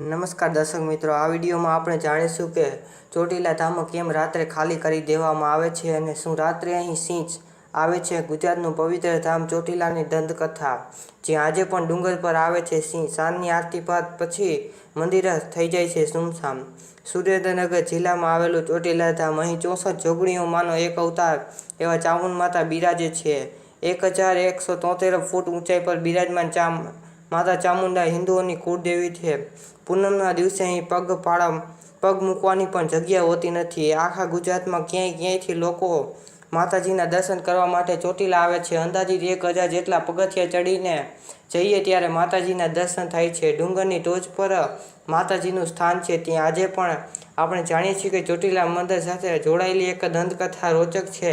નમસ્કાર દર્શક મિત્રો, આ વિડીયોમાં આપણે જાણીશું કે ચોટીલા ધામ કેમ રાત્રે ખાલી કરી દેવામાં આવે છે અને શું રાત્રે અહીં સિંહ આવે છે? ગુજરાતનું પવિત્ર ધામ ચોટીલાની દંતકથા. જ્યાં આજે પણ ડુંગર પર આવે છે સિંહ. સાંજની આરતી બાદ પછી મંદિર થઈ જાય છે સુમસામ. સુરેન્દ્રનગર જિલ્લામાં આવેલું ચોટીલા ધામ અહીં ચોસઠ જોગણીઓમાંનો એક અવતાર એવા ચામુંડ માતા બિરાજે છે. એક હજાર એકસો તોતેર ફૂટ ઊંચાઈ પર બિરાજમાન ચામ માતા ચામુંડા હિન્દુઓની કુળદેવી છે. પૂનમના દિવસે અહીં પગ પાડા પગ મૂકવાની પણ જગ્યા હોતી નથી. આખા ગુજરાતમાં ક્યાંય ક્યાંયથી લોકો માતાજીના દર્શન કરવા માટે ચોટીલા આવે છે. અંદાજિત એક હજાર જેટલા પગથિયા ચડીને જઈએ ત્યારે માતાજીના દર્શન થાય છે. ડુંગરની ટોચ પર માતાજીનું સ્થાન છે. ત્યાં આજે પણ આપણે જાણીએ છીએ કે ચોટીલા મંદિર સાથે જોડાયેલી એક દંતકથા રોચક છે.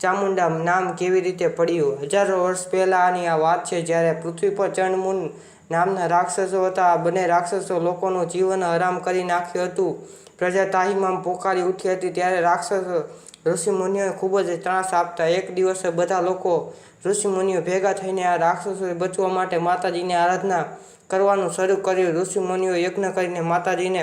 ચામુંડા નામ કેવી રીતે પડ્યું? હજારો વર્ષ પહેલાંની આ વાત છે, જ્યારે પૃથ્વી પર ચણમુન નામના રાક્ષસો હતા. આ બંને રાક્ષસો લોકોનું જીવન હરામ કરી નાખ્યું હતું. પ્રજા તાહીમામ પોકારી ઉઠી હતી, ત્યારે રાક્ષસો ઋષિમુનિઓએ ખૂબ જ ત્રાસ આપતા. એક દિવસે બધા લોકો ઋષિમુનિઓ ભેગા થઈને આ રાક્ષસોથી બચવા માટે માતાજીની આરાધના કરવાનું શરૂ કર્યું. ઋષિમુનિઓ યજ્ઞ કરીને માતાજીને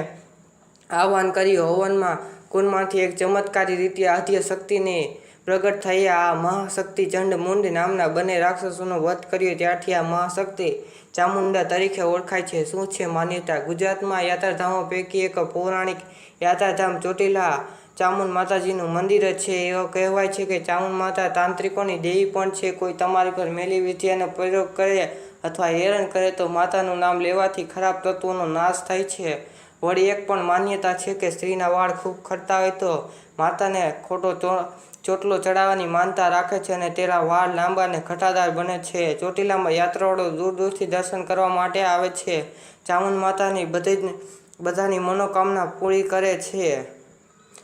આહવાન કર્યું. હવનમાં કુંડમાંથી એક ચમત્કારી રીતે આધ્ય શક્તિની પ્રગટ થઈ આ મહાશક્તિ ચંડ મુંડ નામના બંને રાક્ષસોનો વધ કર્યો. ત્યારથી આ મહાશક્તિ ચામુંડા તરીકે ઓળખાય છે. શું છે માન્યતા? ગુજરાતમાં યાત્રાધામો પૈકી એક પૌરાણિક યાત્રાધામ ચોટીલા ચામુંડ માતાજીનું મંદિર છે. એવો કહેવાય છે કે ચામુંડ માતા તાંત્રિકોની દેવી પણ છે. કોઈ તમારી પર મેલી વિદ્યાનો પ્રયોગ કરે અથવા હેરાન કરે તો માતાનું નામ લેવાથી ખરાબ તત્વોનો નાશ થાય છે. વળી એક પણ માન્યતા છે કે સ્ત્રીના વાળ ખૂબ ખરતા હોય તો માતાને ખોટો ચોટલો ચડાવવાની માનતા રાખે છે અને તેના વાળ લાંબા અને ઘટાદાર બને છે. ચોટીલામાં યાત્રાળુઓ દૂર દૂરથી દર્શન કરવા માટે આવે છે. ચામુંડ માતાની બધી બધાની મનોકામના પૂરી કરે છે.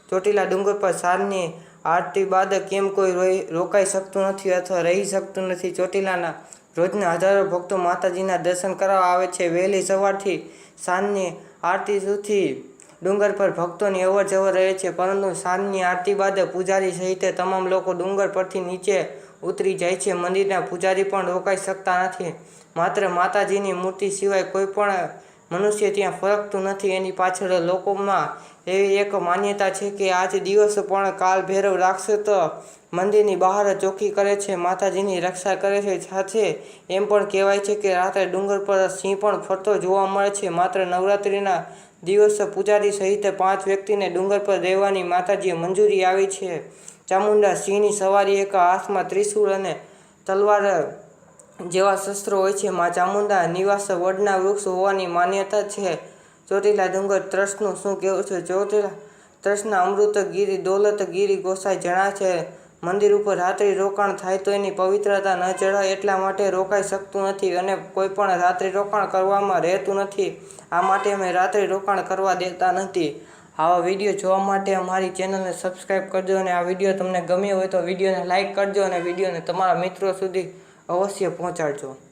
ચોટીલા ડુંગર પર સાંજની આરતી બાદ કેમ કોઈ રોકાઈ શકતું નથી અથવા રહી શકતું નથી. ચોટીલાના રોજના હજારો ભક્તો માતાજીના દર્શન કરવા આવે છે. વહેલી સવારથી સાંજની આરતી સુધી ડુંગર પર ભક્તોની અવર જવર રહે છે, પરંતુ સાંજની આરતી બાદ પૂજારી સહિત તમામ લોકો ડુંગર પરથી નીચે ઉતરી જાય છે. મંદિરના પૂજારી પણ રોકાઈ શકતા નથી. માત્ર માતાજીની મૂર્તિ સિવાય કોઈ પણ મનુષ્ય ત્યાં ફરકતું નથી. એની પાછળ લોકોમાં એવી એક માન્યતા છે કે આજ દિવસ પણ કાલ ભૈરવ રાક્ષસ મંદિરની બહાર ચોખ્ખી કરે છે, માતાજીની રક્ષા કરે છે, સાથે એમ પણ કહેવાય છે કે રાત્રે ડુંગર પર સિંહ પણ ફરતો જોવા મળે છે. માત્ર નવરાત્રિના દિવસે પૂજારી સહિત પાંચ વ્યક્તિને ડુંગર પર રહેવાની માતાજીએ મંજૂરી આવી છે. ચામુંડા સિંહની સવારી એક હાથમાં ત્રિશૂળ અને તલવાર જેવા શસ્ત્રો હોય છે. મા ચામુંડા નિવાસ વડના વૃક્ષ હોવાની માન્યતા છે. ચોટીલા ડુંગર ટ્રસ્ટનું શું કહેવું છે? ચોટીલા ટ્રસ્ટના અમૃતગીરી દોલતગીરી ગોસાઈ જણા છે. મંદિર ઉપર રાત્રિ રોકાણ થાય તો એની પવિત્રતા ન ચઢાય એટલા માટે રોકાઈ શકતું નથી અને કોઈ પણ રાત્રિ રોકાણ કરવામાં રહેતું નથી. આ માટે અમે રાત્રિ રોકાણ કરવા દેતા નથી. આવા વીડિયો જોવા માટે અમારી ચેનલને સબસ્ક્રાઈબ કરજો અને આ વીડિયો તમને ગમ્યો હોય તો વિડીયોને લાઇક કરજો અને વિડીયોને તમારા મિત્રો સુધી અવશ્ય પહોંચાડજો.